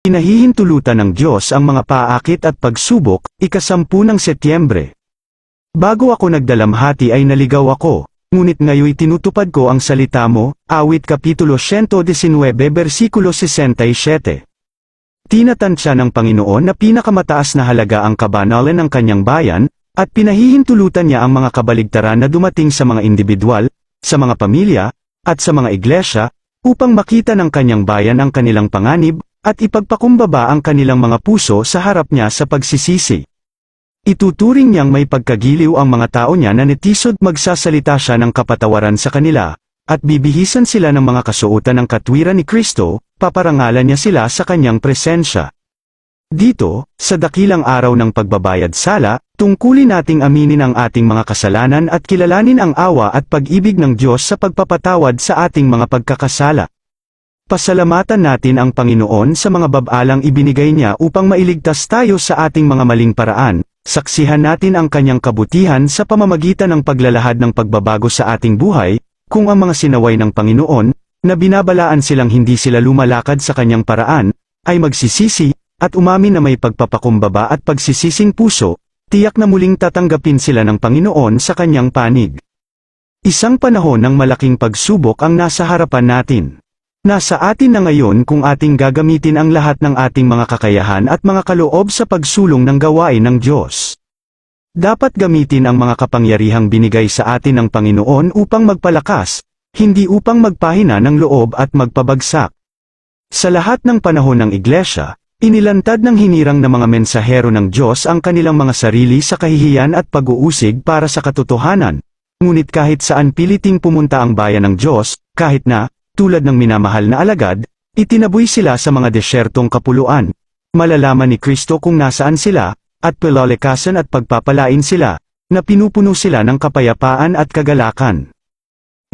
Pinahihintulutan ng Diyos ang mga paakit at pagsubok, ikasampu ng Setyembre. Bago ako nagdalamhati ay naligaw ako, ngunit ngayoy tinutupad ko ang salita mo, awit kapitulo 119 versikulo 67. Tinatansya ng Panginoon na pinakamataas na halaga ang kabanalan ng kanyang bayan, at pinahihintulutan niya ang mga kabaligtaran na dumating sa mga individual, sa mga pamilya, at sa mga iglesia, upang makita ng kanyang bayan ang kanilang panganib, at ipagpakumbaba ang kanilang mga puso sa harap niya sa pagsisisi. Ituturing niyang may pagkagiliw ang mga tao niya na netisod magsasalita siya ng kapatawaran sa kanila, at bibihisan sila ng mga kasuotan ng katwiran ni Kristo, paparangalan niya sila sa kanyang presensya. Dito, sa dakilang araw ng pagbabayad sala, tungkulin nating aminin ang ating mga kasalanan at kilalanin ang awa at pag-ibig ng Diyos sa pagpapatawad sa ating mga pagkakasala. Pasalamatan natin ang Panginoon sa mga babalang ibinigay niya upang mailigtas tayo sa ating mga maling paraan, saksihan natin ang kanyang kabutihan sa pamamagitan ng paglalahad ng pagbabago sa ating buhay, kung ang mga sinaway ng Panginoon, na binabalaan silang hindi sila lumalakad sa kanyang paraan, ay magsisisi, at umamin na may pagpapakumbaba at pagsisising puso, tiyak na muling tatanggapin sila ng Panginoon sa kanyang panig. Isang panahon ng malaking pagsubok ang nasa harapan natin. Nasa atin na ngayon kung ating gagamitin ang lahat ng ating mga kakayahan at mga kaloob sa pagsulong ng gawain ng Diyos. Dapat gamitin ang mga kapangyarihang binigay sa atin ng Panginoon upang magpalakas, hindi upang magpahina ng loob at magpabagsak. Sa lahat ng panahon ng Iglesia, inilantad ng hinirang na mga mensahero ng Diyos ang kanilang mga sarili sa kahihiyan at pag-uusig para sa katotohanan. Ngunit kahit saan piliting pumunta ang bayan ng Diyos, kahit na, tulad ng minamahal na alagad, itinaboy sila sa mga desyertong kapuluan. Malalaman ni Kristo kung nasaan sila, at pelalekasan at pagpapalain sila, na pinupuno sila ng kapayapaan at kagalakan.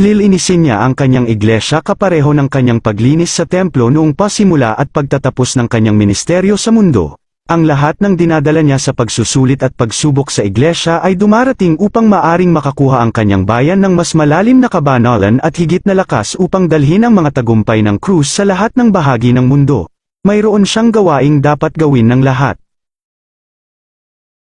Lilinisin niya ang kanyang iglesia kapareho ng kanyang paglinis sa templo noong pasimula at pagtatapos ng kanyang ministeryo sa mundo. Ang lahat ng dinadala niya sa pagsusulit at pagsubok sa iglesia ay dumarating upang maaring makakuha ang kanyang bayan ng mas malalim na kabanalan at higit na lakas upang dalhin ang mga tagumpay ng krus sa lahat ng bahagi ng mundo. Mayroon siyang gawaing dapat gawin ng lahat.